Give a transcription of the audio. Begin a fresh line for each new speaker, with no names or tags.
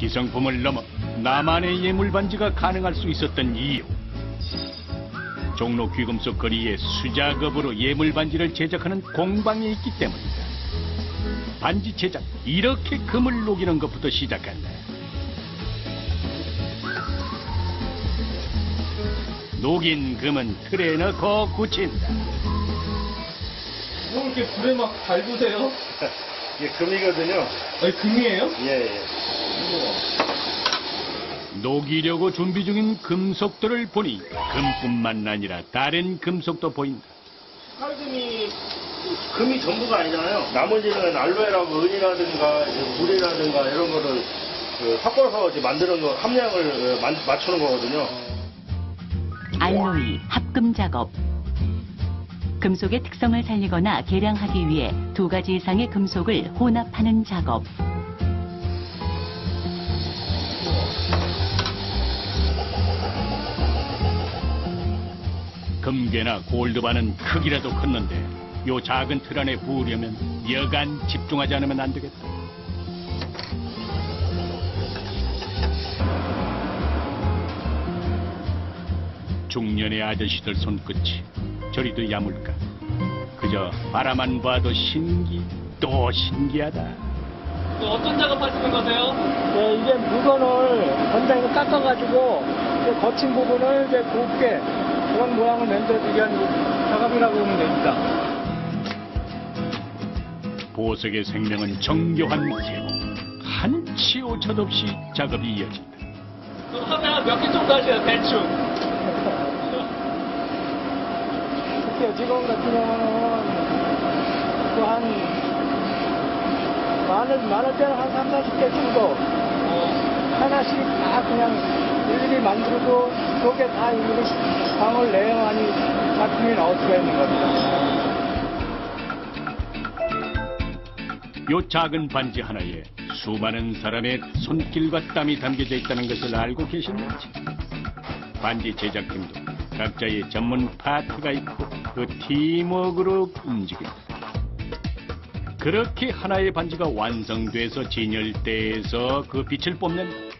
기성품을 넘어 나만의 예물 반지가 가능할 수 있었던 이유. 종로 귀금속 거리에 수작업으로 예물 반지를 제작하는 공방이 있기 때문이다. 반지 제작 이렇게 금을 녹이는 것부터 시작한다. 녹인 금은 틀에 넣고 굳힌다.
뭐 이렇게 불에 막 달구세요?
이게 금이거든요.
아니 금이에요?
예, 예.
녹이려고 준비 중인 금속들을 보니 금뿐만 아니라 다른 금속도 보인다.
칼금이 금이 전부가 아니잖아요. 나머지는 알로에라고 은이라든가 물이라든가 이런 거를 그 섞어서 이제 만드는 거 함량을 어, 만- 맞추는 거거든요.
알로이 합금 작업. 금속의 특성을 살리거나 개량하기 위해 두 가지 이상의 금속을 혼합하는 작업.
금괴나 골드바는 크기라도 컸는데 요 작은 틀 안에 부으려면 여간 집중하지 않으면 안 되겠다. 중년의 아저씨들 손끝이 저리도 야물까. 그저 바라만 봐도 신기 또 신기하다.
그 어떤 작업하시는 거세요?
네, 이제 물건을 건장에 깎아가지고 거친 부분을 이제 곱게 그런 모양을 만들어주기 위한 작업이라고 보면 됩니다.
보석의 생명은 정교한 계곡. 한치 오차도 없이 작업이 이어진다.
그럼 하루에 몇개 정도 하세요, 대충?
특히 지금 같은 경우는 그한 많을, 많을 때는 한 3, 40개 정도
어,
하나씩 다 그냥 일일이 만들고 그게 다 일일이 방을 내용하니 작품이 나올 수가 있는 겁니다.
요 작은 반지 하나에 수많은 사람의 손길과 땀이 담겨져 있다는 것을 알고 계셨는지 반지 제작팀도 각자의 전문 파트가 있고 그 팀워크로 움직인다. 그렇게 하나의 반지가 완성돼서 진열대에서 그 빛을 뽐낸